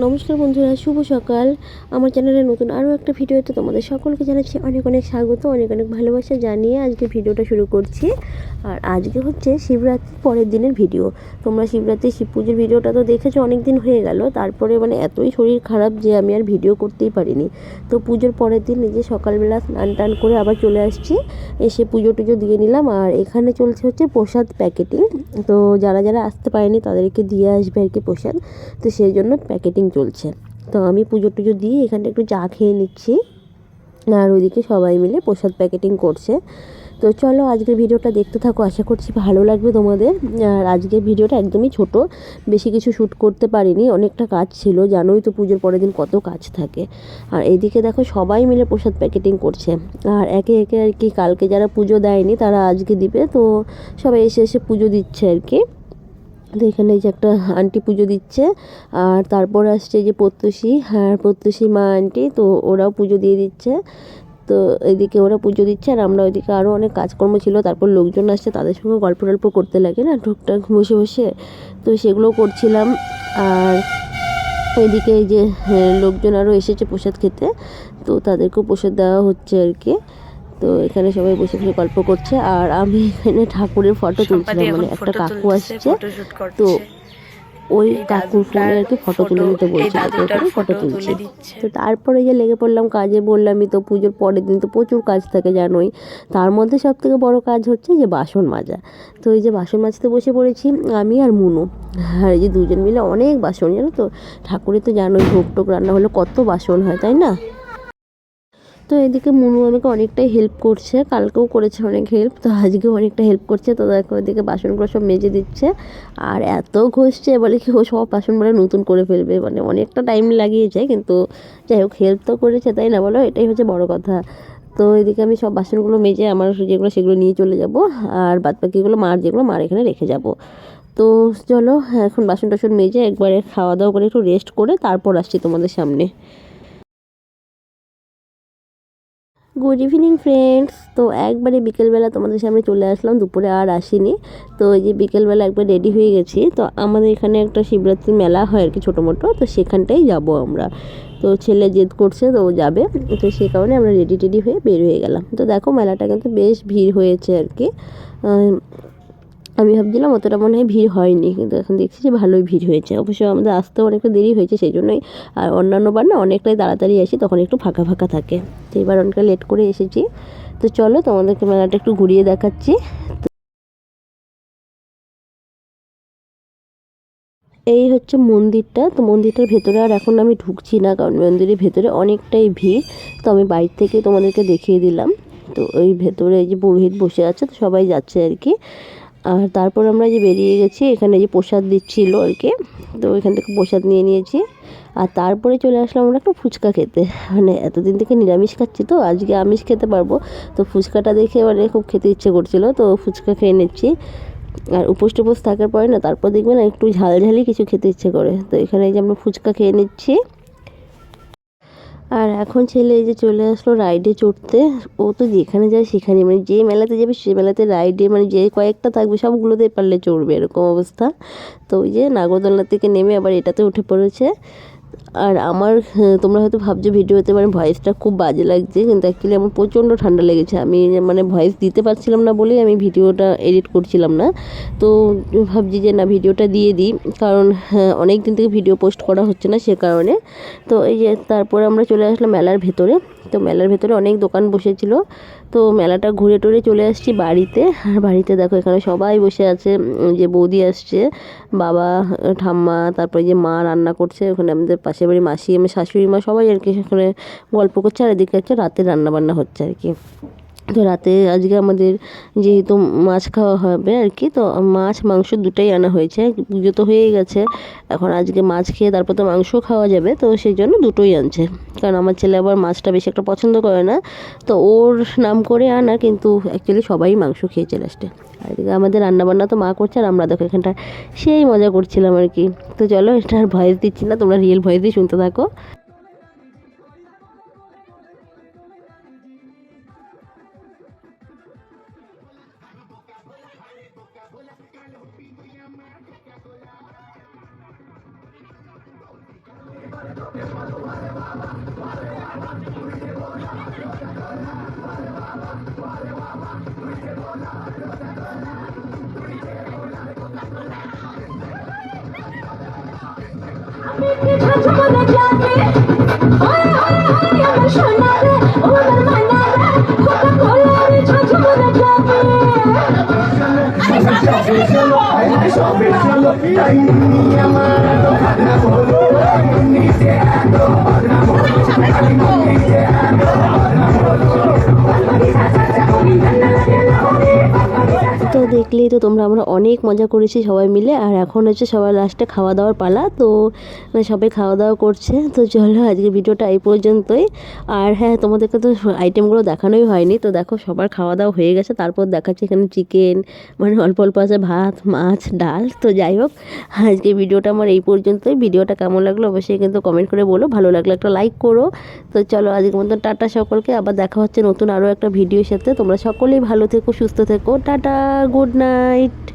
নমস্কার বন্ধুরা, শুভ সকাল। আমার চ্যানেলে নতুন আরও একটা ভিডিওতে তোমাদের সকলকে জানাচ্ছি অনেক অনেক স্বাগত, অনেক অনেক ভালোবাসা জানিয়ে আজকে ভিডিওটা শুরু করছি। আর আজকে হচ্ছে শিবরাত্রির পরের দিনের ভিডিও। তোমরা শিবরাত্রি শিব পুজোর ভিডিওটা তো দেখেছ অনেক দিন হয়ে গেল। তারপরে মানে এতই শরীর খারাপ যে আমি আর ভিডিও করতেই পারিনি। তো পুজোর পরের দিন নিজে সকালবেলা স্নান টান করে আবার চলে আসছি। এসে পুজো টুজো দিয়ে নিলাম। আর এখানে চলছে হচ্ছে প্রসাদ প্যাকেটিং। তো যারা যারা আসতে পারেনি তাদেরকে দিয়ে আসবে আর কি প্রসাদ। তো সেই জন্য প্যাকেটিং চলছে। তো আমি পুজো টুজো দিয়ে এখানে একটু চা খেয়ে নিচ্ছি। আর ওইদিকে সবাই মিলে প্রসাদ প্যাকেটিং করছে। তো চলো আজকের ভিডিওটা দেখতে থাকো। আশা করছি ভালো লাগবে তোমাদের। আর আজকের ভিডিওটা একদমই ছোট। বেশি কিছু শ্যুট করতে পারিনি। অনেকটা কাজ ছিল। জানোই তো পুজোর পরের দিন কত কাজ থাকে। আর এইদিকে দেখো সবাই মিলে প্রসাদ প্যাকেটিং করছে। আর একে একে আর কি, কালকে যারা পুজো দেয়নি তারা আজকে দিবে। তো সবাই এসে এসে পুজো দিচ্ছে আর কি। তো এখানে যে একটা আন্টি পুজো দিচ্ছে আর তারপর আসছে যে প্রত্যুষী। হ্যাঁ প্রত্যুষী মা আন্টি তো ওরাও পুজো দিয়ে দিচ্ছে। তো এদিকে ওরা পুজো দিচ্ছে আর আমরা ওইদিকে আরও অনেক কাজকর্ম ছিল। তারপর লোকজন আসছে তাদের সঙ্গে গল্প টল্প করতে লাগে না টুকটাক বসে বসে। তো সেগুলো করছিলাম আর এদিকে যে হ্যাঁ, লোকজন আরও এসেছে প্রসাদ খেতে। তো তাদেরকেও প্রসাদ দেওয়া হচ্ছে আর কি। তো এখানে সবাই বসে বসে গল্প করছে আর আমি এখানে ঠাকুরের ফটো তুলছিলাম মানে একটা কাকু আসছে। তো ওই কাকুর ফোনে আর কি ফটো তুলে নিতে বলছিল ওখানে ফটো তুলছে। তো তারপরে যে লেগে পড়লাম কাজে বললামই তো পুজোর পরের দিন তো প্রচুর কাজ থাকে জানোই। তার মধ্যে সব থেকে বড় কাজ হচ্ছে যে বাসন মাজা। তো এই যে বাসন মাজতে বসে পড়েছি আমি আর মুনু। আর এই যে দুজন মিলে অনেক বাসন জানো তো? ঠাকুরের তো জানোই ভোগ টোক রান্না হলে কত বাসন হয় তাই না? তো এদিকে মুনু আমাকে অনেকটাই হেল্প করছে, কালকেও করেছে অনেক হেল্প তো আজকেও অনেকটা হেল্প করছে। তো দেখো ওইদিকে বাসনগুলো সব মেজে দিচ্ছে, আর এত ঘষছে বলে কি ও সব বাসন বলে নতুন করে ফেলবে মানে অনেকটা টাইম লাগিয়েছে, কিন্তু যাই হোক হেল্প তো করেছে, তাই না বলো? এটাই হচ্ছে বড় কথা। তো এদিকে আমি সব বাসনগুলো মেজে আমার যেগুলো সেগুলো নিয়ে চলে যাব, আর বাদ বাকিগুলো মার যেগুলো মার এখানে রেখে যাব। তো চলো, এখন বাসন টাসন মেজে একবারে খাওয়া দাওয়া করে একটু রেস্ট করে তারপর আসছি তোমাদের সামনে। গুড ইভিনিং ফ্রেন্ডস তো একবারে বিকেলবেলা তোমাদের সামনে চলে আসলাম, দুপুরে আর আসিনি। তো এই যে বিকেলবেলা একবার রেডি হয়ে গেছি। তো আমাদের এখানে একটা শিবরাত্রির মেলা হয় আর কি ছোটো মোটো, তো সেখানটাই যাব আমরা। তো ছেলে জেদ করছে তো ও যাবে। তো সেই কারণে আমরা রেডি টেডি হয়ে বের হয়ে গেলাম। তো দেখো মেলাটা কিন্তু বেশ ভিড় হয়েছে আর কি আমি ভাবছিলাম অতটা মনে হয় ভিড় হয়নি, কিন্তু এখন দেখছি যে ভালোই ভিড় হয়েছে। অবশ্য আমাদের আসতেও অনেকটা দেরি হয়েছে সেই জন্যই আর অন্যান্য বার না অনেকটাই তাড়াতাড়ি আসি, তখন একটু ফাঁকা ফাঁকা থাকে। তো এবার অনেকটা লেট করে এসেছি। তো চলো তোমাদেরকে মেলাটা একটু ঘুরিয়ে দেখাচ্ছি। এই হচ্ছে মন্দিরটা। তো মন্দিরটার ভেতরে আর এখন আমি ঢুকছি না, কারণ মন্দিরের ভেতরে অনেকটাই ভিড়। তো আমি বাইরে থেকে তোমাদেরকে দেখিয়ে দিলাম। তো ওই ভেতরে যে পুরোহিত বসে আছে, তো সবাই যাচ্ছে আর কি। আর তারপর আমরা যে বেরিয়ে গেছি, এখানে যে প্রসাদ দিচ্ছিল আর কি তো ওইখান থেকে প্রসাদ নিয়ে নিয়েছি। আর তারপরে চলে আসলাম আমরা একটু ফুচকা খেতে। মানে এতদিন থেকে নিরামিষ খাচ্ছি তো, আজকে আমিষ খেতে পারব। তো ফুচকাটা দেখে মানে খুব খেতে ইচ্ছে করছিল, তো ফুচকা খেয়ে নিচ্ছি। আর উপোস টুপোস থাকার পরে না, তারপর দেখবেন একটু ঝালঝালি কিছু খেতে ইচ্ছে করে। তো এখানে যে আমরা ফুচকা খেয়ে নিচ্ছি। আর এখন ছেলে এই যে চলে আসলো রাইডে চড়তে, ও তো যেখানে যায় সেখানে মানে যে মেলাতে যাবে সে মেলাতে রাইডে মানে যে কয়েকটা থাকবে সবগুলোতে পারলে চড়বে, এরকম অবস্থা। তো ওই যে নাগরদোলনা থেকে নেমে আবার এটাতে উঠে পড়েছে। আর আমার হ্যাঁ, তোমরা হয়তো ভাবছ ভিডিওতে মানে ভয়েসটা খুব বাজে লাগছে কিন্তু অ্যাকচুয়ালি আমার প্রচণ্ড ঠান্ডা লেগেছে। আমি মানে ভয়েস দিতে পারছিলাম না বলেই আমি ভিডিওটা এডিট করছিলাম না। তো ভাবছি যে না ভিডিওটা দিয়ে দিই কারণ হ্যাঁ, অনেক দিন থেকে ভিডিও পোস্ট করা হচ্ছে না সে কারণে। তো এই যে তারপরে আমরা চলে আসলাম মেলার ভেতরে। তো মেলার ভেতরে অনেক দোকান বসেছিল। তো মেলাটা ঘুরে টুরে চলে আসছি বাড়িতে। আর বাড়িতে দেখো এখানে সবাই বসে আছে যে বৌদি আসছে বাবা ঠাম্মা তারপরে যে মা রান্না করছে ওখানে আমাদের পাশের বাড়ি মাসি আমি শাশুড়ি মা সবাই আর কি সেখানে গল্প করছে আর এদিকে হচ্ছে রাতে রান্না বান্না হচ্ছে আর কি। তো রাতে আজকে আমাদের যেহেতু মাছ খাওয়া হবে আর কি, তো মাছ, মাংস দুটাই আনা হয়েছে। পুজো তো হয়েই গেছে। এখন আজকে মাছ খেয়ে তারপর তো মাংস খাওয়া যাবে, তো সেই জন্য দুটোই আনছে। কারণ আমার ছেলে আবার মাছটা বেশি একটা পছন্দ করে না, তো ওর নাম করে আনা, কিন্তু অ্যাকচুয়ালি সবাই মাংস খেয়েছে লাস্টে আর এদিকে আমাদের রান্নাবান্না তো মা করছে আর আমরা দেখো এখানটা সেই মজা করছিলাম আর কি। তো চলো এটা আর ভয়েস দিচ্ছি না, তোমরা রিয়েল ভয়েস দিয়ে শুনতে থাকো। I'm gonna get you to তো দেখলেই তো তোমরা আমরা অনেক মজা করেছি সবাই মিলে। আর এখন হচ্ছে সবার লাস্টে খাওয়া দাওয়ার পালা, তো মানে সবাই খাওয়া দাওয়া করছে। তো চলো আজকে ভিডিওটা এই পর্যন্তই। আর হ্যাঁ তোমাদেরকে তো আইটেমগুলো দেখানোই হয়নি। তো দেখো, সবার খাওয়া দাওয়া হয়ে গেছে। তারপর দেখাচ্ছে এখানে চিকেন মানে অল্প অল্প আছে ভাত, মাছ, ডাল। তো যাই হোক, আজকে ভিডিওটা আমার এই পর্যন্তই। ভিডিওটা কেমন লাগল অবশ্যই কিন্তু কমেন্ট করে বলো। ভালো লাগলে একটা লাইক করো। তো চলো, আজকের মতন টাটা সকলকে। আবার দেখা হচ্ছে নতুন আরও একটা ভিডিওর সাথে। তোমরা সকলেই ভালো থেকো, সুস্থ থেকো। Tata night.